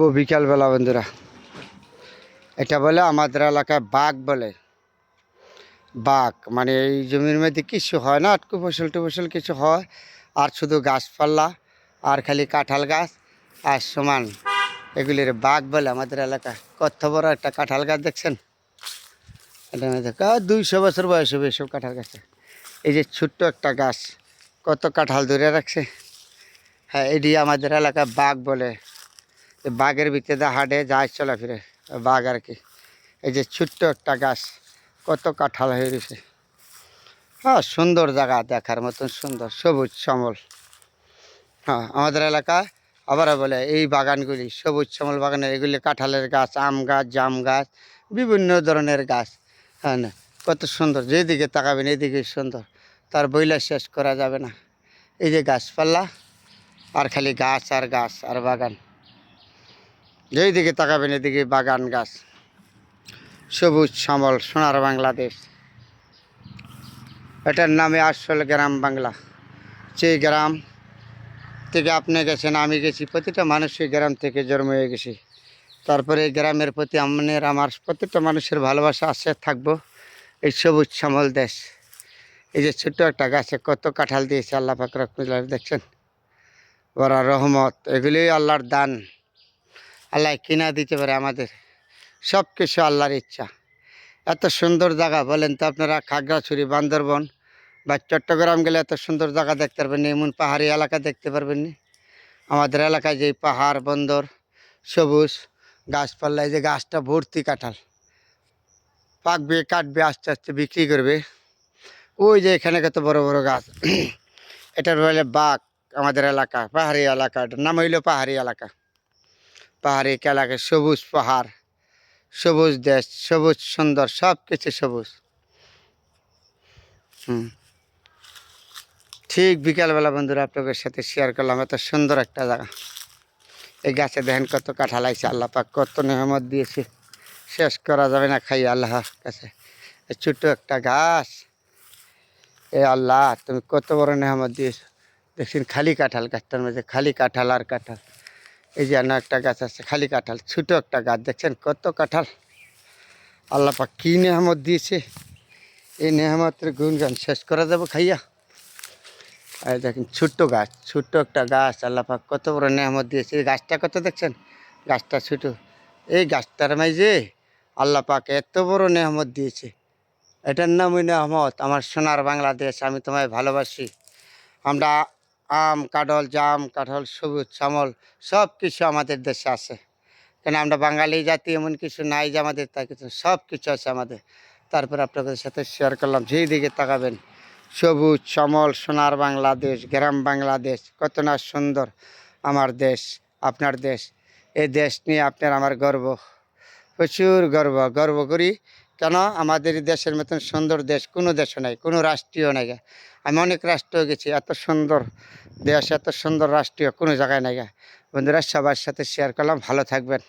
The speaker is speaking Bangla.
ও বিকালবেলা বন্ধুরা। এটা বলে আমাদের এলাকায় বাঘ বলে। বাঘ মানে এই জমির মধ্যে কিছু হয় না, আটকু ফসল টুফসল কিছু হয়, আর শুধু গাছপালা আর খালি কাঁঠাল গাছ আর সমান। এগুলির বাঘ বলে আমাদের এলাকায়। কত বড় একটা কাঁঠাল গাছ দেখছেন? এটা দেখো দুইশো বছর বয়স হবে এসব কাঁঠাল গাছে। এই যে ছোট্ট একটা গাছ, কত কাঁঠাল ধরে রাখছে। হ্যাঁ এটি আমাদের এলাকায় বাঘ বলে। বাঘের ভিতরে হাটে, যায় চলাফিরে। বাঘ আর কি। এই যে ছোট্ট একটা গাছ, কত কাঁঠাল হয়ে গেছে হ্যাঁ সুন্দর জায়গা দেখার মতন সুন্দর, সবুজ শ্যামল হ্যাঁ আমাদের এলাকা আবার বলে, এই বাগানগুলি সবুজ শ্যামল বাগানের এগুলি কাঁঠালের গাছ, আম গাছ, জাম গাছ, বিভিন্ন ধরনের গাছ। হ্যাঁ কত সুন্দর, যেদিকে তাকাবেন এদিকে সুন্দর। তার বইলা শেষ করা যাবে না। এই যে গাছপালা, আর খালি গাছ আর গাছ আর বাগান। যেই দিকে তাকাবেন এদিকে বাগান গাছ, সবুজ সমল সোনার বাংলাদেশ। এটার নামে আসল গ্রাম বাংলা। সেই গ্রাম থেকে আপনি গেছেন, আমি গেছি, প্রতিটা মানুষ এই গ্রাম থেকে জন্ম হয়ে গেছি। তারপরে এই গ্রামের প্রতি আমাদের আমার প্রত্যেকটা মানুষের ভালোবাসা আছে, থাকব। এই সবুজ শ্যামল দেশ। এই যে ছোট্ট একটা গাছে কত কাঁঠাল দিয়েছে, আল্লাহ ফাকর দেখছেন? ওরা রহমত এগুলি আল্লাহর দান। আল্লাহ কিনা দিতে পারে আমাদের। সব কিছু আল্লাহর ইচ্ছা। এত সুন্দর জায়গা, বলেন তো আপনারা, খাগড়াছড়ি, বান্দরবন বা চট্টগ্রাম গেলে এত সুন্দর জায়গা দেখতে পারবেন না, এমন পাহাড়ি এলাকা দেখতে পারবেন না। আমাদের এলাকায় যে পাহাড়, বন্দর, সবুজ, গাছপালা, এই যে গাছটা ভর্তি কাঁঠাল। পাকবে, কাটবে, আস্তে আস্তে বিক্রি করবে। ওই যে এখানে কত বড় বড় গাছ। এটার বলে বাঘ, আমাদের এলাকা, পাহাড়ি এলাকা। এটার নাম হইল পাহাড়ি এলাকা। পাহাড়ি এলাকা সবুজ পাহাড়, সবুজ দেশ, সবুজ সুন্দর সব কিছু সবুজ। হুম। ঠিক বিকালবেলা বন্ধুরা আপনাদের সাথে শেয়ার করলাম, এত সুন্দর একটা জায়গা। এই গাছে দেখেন কত কাঁঠাল আইছে, আল্লাহ পাক কত নেহমত দিয়েছে। শেষ করা যাবে না খাই আল্লাহর কাছে। ছোট্ট একটা গাছ। এ আল্লাহ, তুমি কত বড় নেহমত দিয়েছ। দেখছেন খালি কাঁঠাল গাছটার মধ্যে খালি কাঁঠাল আর কাঁঠাল। এই যে অন্য একটা গাছ আছে, খালি কাঁঠাল, ছোটো একটা গাছ, দেখছেন কত কাঁঠাল। আল্লাপা কী নেহামত দিয়েছে। এই নেহামতের গুণগান শেষ করা যাবে খাইয়া। আর দেখেন ছোট্ট গাছ, ছোট্ট একটা গাছ, আল্লাহ পাক কত বড় নেহামত দিয়েছে। এই গাছটা কত দেখছেন? গাছটা ছোটো। এই গাছটার মাঝে আল্লাহ পাক এত বড় নেহামত দিয়েছে। এটার নামই নেহামত আমার সোনার বাংলাদেশ, আমি তোমায় ভালোবাসি। আমরা আম, কাঁঠাল, জাম, কাঁঠাল, সবুজ শ্যামল সব কিছু আমাদের দেশে আছে। কেন আমরা বাঙালি জাতি, এমন কিছু নাই যে আমাদের তা কিছু সব কিছু আছে আমাদের। তারপর আপনাদের সাথে শেয়ার করলাম, যেই দিকে তাকাবেন, সবুজ শ্যামল সোনার বাংলাদেশ, গ্রাম বাংলাদেশ, কত না সুন্দর আমার দেশ, আপনার দেশ। এই দেশ নিয়ে আপনার আমার গর্ব, প্রচুর গর্ব গর্ব করি। কেন? আমাদের দেশের মতন সুন্দর দেশ কোনো দেশও নাই, কোনো রাষ্ট্রীয় নাই আমি অনেক রাষ্ট্রীয় গেছি, এত সুন্দর দেশ, এত সুন্দর রাষ্ট্রীয় কোনো জায়গায় নাই বন্ধুরা, সবার সাথে শেয়ার করলাম, ভালো থাকবেন।